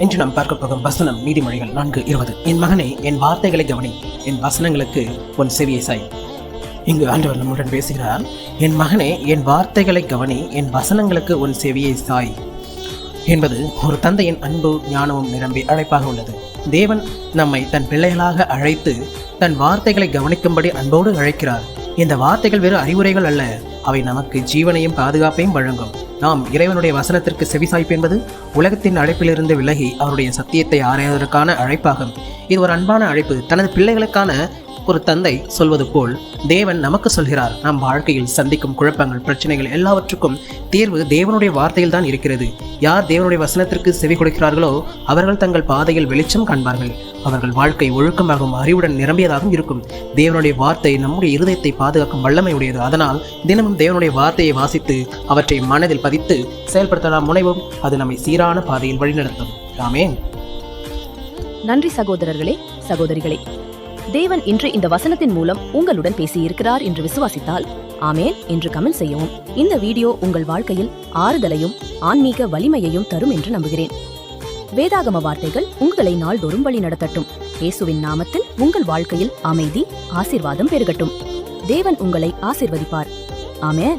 இன்று நாம் பார்க்க போகும் வசனம் நீதிமொழிகள் நான்கு இருபது. என் மகனே என் வார்த்தைகளை கவனி. என் வசனங்களுக்கு உன் செவியை சாய். இங்கு ஆண்டவர் நம்முடன் பேசுகிறார். என் மகனே என் வார்த்தைகளை கவனி. என் வசனங்களுக்கு உன் செவியை சாய். என்பது ஒரு தந்தையின் அன்பு ஞானமும் நிரம்பி அழைப்பாக உள்ளது. தேவன் நம்மை தன் பிள்ளைகளாக அழைத்து தன் வார்த்தைகளை கவனிக்கும்படி அன்போடு அழைக்கிறார். இந்த வார்த்தைகள் வெறும் அறிவுரைகள் அல்ல. அவை நமக்கு ஜீவனையும் பாதுகாப்பையும் வழங்கும். நாம் இறைவனுடைய வசனத்திற்கு செவிசாய்ப்பு என்பது உலகத்தின் அழைப்பிலிருந்து விலகி அவருடைய சத்தியத்தை ஆராய்வதற்கான அழைப்பாகும். இது ஒரு அன்பான அழைப்பு. தனது பிள்ளைகளுக்கான ஒரு தந்தை சொல்வது போல் தேவன் நமக்கு சொல்கிறார் நம் வாழ்க்கையில் சந்திக்கும் குழப்பங்கள் பிரச்சனைகள் எல்லாவற்றுக்கும் தீர்வு தேவனுடைய வார்த்தையில் தான் இருக்கிறது. யார் தேவனுடைய வசனத்திற்கு செவி கொடுக்கிறார்களோ அவர்கள் தங்கள் பாதையில் வெளிச்சம் காண்பார்கள். அவர்கள் வாழ்க்கை ஒழுக்கமாகவும் அறிவுடன் நிரம்பியதாகவும் இருக்கும். தேவனுடைய வார்த்தை நம்முடைய இருதயத்தை பாதுகாக்கும் வல்லமை உடையது அதனால் தினமும் தேவனுடைய வார்த்தையை வாசித்து அவற்றை மனதில் பதித்து செயல்படுத்த நாம் முனைவோம். அது நம்மை சீரான பாதையில் வழிநடத்தும். ஆமென். நன்றி சகோதரர்களே சகோதரிகளே. தேவன் இன்று இந்த வசனத்தின் மூலம் உங்களுடன் பேசியிருக்கிறார் என்று விசுவாசித்தால் ஆமேன் என்று கமெண்ட் செய்யவும். இந்த வீடியோ உங்கள் வாழ்க்கையில் ஆறுதலையும் ஆன்மீக வலிமையையும் தரும் என்று நம்புகிறேன். வேதாகம வார்த்தைகள் உங்களை நாள்தோறும் வழி நடத்தட்டும். இயேசுவின் நாமத்தில் உங்கள் வாழ்க்கையில் அமைதி ஆசிர்வாதம் பெருகட்டும். தேவன் உங்களை ஆசிர்வதிப்பார். ஆமே